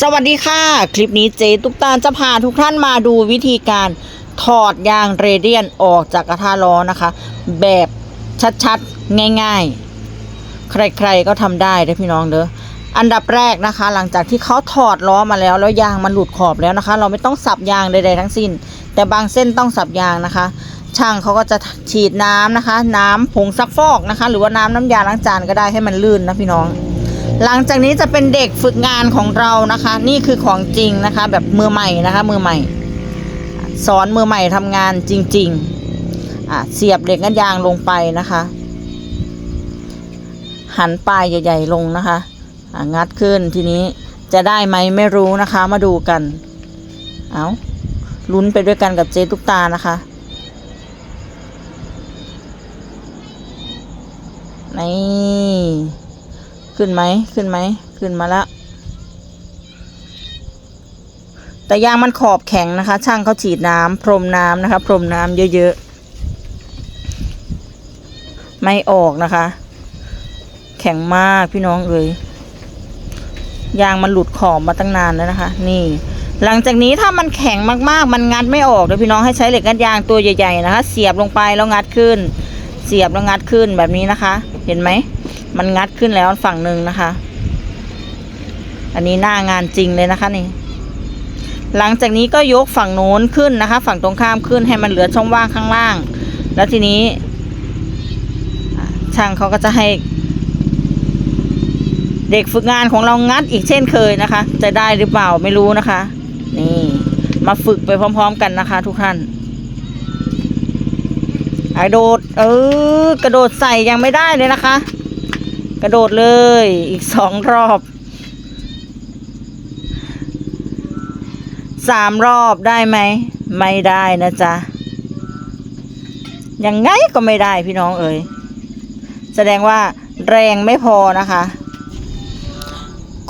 สวัสดีค่ะ คลิปนี้เจตุ๊กตาจะพาทุกท่านมาดูวิธีการถอดยางเรเดียนออกจากกระทะล้อนะคะ แบบชัดๆ ง่ายๆ ใครๆก็ทำได้เด้อพี่น้องเด้ออันดับแรกนะคะ หลังจากที่เขาถอดล้อมาแล้วแล้วยางมันหลุดขอบแล้วนะคะ เราไม่ต้องสับยางใดๆทั้งสิ้น แต่บางเส้นต้องสับยางนะคะ ช่างเขาก็จะฉีดน้ำนะคะ น้ำผงซักฟอกนะคะ หรือว่าน้ำน้ำยาล้างจานก็ได้ให้มันลื่นนะพี่น้อง หลังจากนี้จะเป็นเด็กฝึกงานของเรานะคะ นี่คือของจริงนะคะ แบบมือใหม่นะคะ มือใหม่ สอนมือใหม่ทำงานจริง ๆ อะเสียบเหล็กงัดยางลงไปนะคะ หันปลายใหญ่ ๆ ลงนะคะอะงัดขึ้นทีนี้จะได้ไหมไม่รู้นะคะ มาดูกัน เอาลุ้นไปด้วยกันกับเจตุกตานะคะนี่ ขึ้นไหมขึ้นไหมขึ้นมาแล้วแต่ยางมันขอบแข็งนะคะ ช่างเขาฉีดน้ำพรมน้ำนะคะ พรมน้ำเยอะๆ ไม่ออกนะคะ แข็งมากพี่น้องเอ๋ยยางมันหลุดขอบมาตั้งนานแล้วนะคะ นี่ หลังจากนี้ถ้ามันแข็งมากๆ มันงัดไม่ออกเลยพี่น้องให้ใช้เหล็กงัดยางตัวใหญ่ๆนะคะ เสียบลงไปแล้วงัดขึ้น เสียบแล้วงัดขึ้นแบบนี้นะคะ เห็นไหม มันงัดขึ้นแล้วฝั่งหนึ่งนะคะ อันนี้หน้างานจริงเลยนะคะนี่ หลังจากนี้ก็ยกฝั่งโน้นขึ้นนะคะ ฝั่งตรงข้ามขึ้นให้มันเหลือช่องว่างข้างล่าง แล้วทีนี้ช่างเขาก็จะให้ เด็กฝึกงานของเรางัดอีกเช่นเคยนะคะ จะได้หรือเปล่าไม่รู้นะคะ นี่มาฝึกไปพร้อม ๆ กันนะคะ ทุกท่านกระโดด เออ กระโดดใส่ยังไม่ได้เลยนะคะ กระโดดเลยอีกสองรอบสามรอบได้ไหม ไม่ได้นะจ๊ะ ยังไงก็ไม่ได้พี่น้องเอ๋ยแสดงว่าแรงไม่พอนะคะ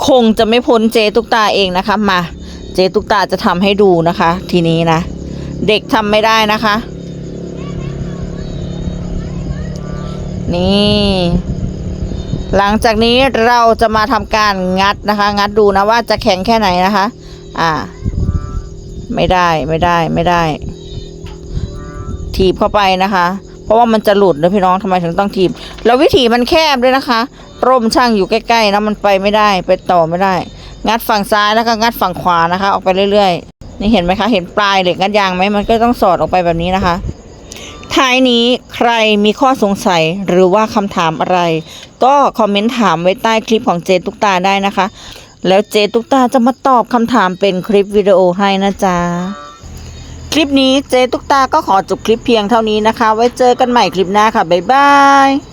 คงจะไม่พ้นเจตุกตาเองนะคะ มาเจตุกตาจะทำให้ดูนะคะ ทีนี้นะ เด็กทำไม่ได้นะคะ นี่ หลังจากนี้เราจะมาทำการงัดนะคะ งัดดูนะว่าจะแข็งแค่ไหนนะคะ อ่า ไม่ได้ไม่ได้ไม่ได้ ถีบเข้าไปนะคะ เพราะว่ามันจะหลุดนะพี่น้องทำไมถึงต้องถีบ แล้ววิธีมันแคบด้วยนะคะร่มช่างอยู่ใกล้ๆนะมันไปไม่ได้ไปต่อไม่ได้ งัดฝั่งซ้ายแล้วก็งัดฝั่งขวานะคะ ออกไปเรื่อยๆนี่เห็นไหมคะ เห็นปลายเหล็กงัดยางไหมมันก็ต้องสอดออกไปแบบนี้นะคะ ท้ายนี้ใครมีข้อสงสัยหรือว่าคำถามอะไร ก็คอมเมนต์ถามไว้ใต้คลิปของเจตุกตาได้นะคะ แล้วเจตุกตาจะมาตอบคำถามเป็นคลิปวิดีโอให้นะจ๊ะคลิปนี้เจตุกตาก็ขอจบคลิปเพียงเท่านี้นะคะ ไว้เจอกันใหม่คลิปหน้าค่ะ บ๊ายบาย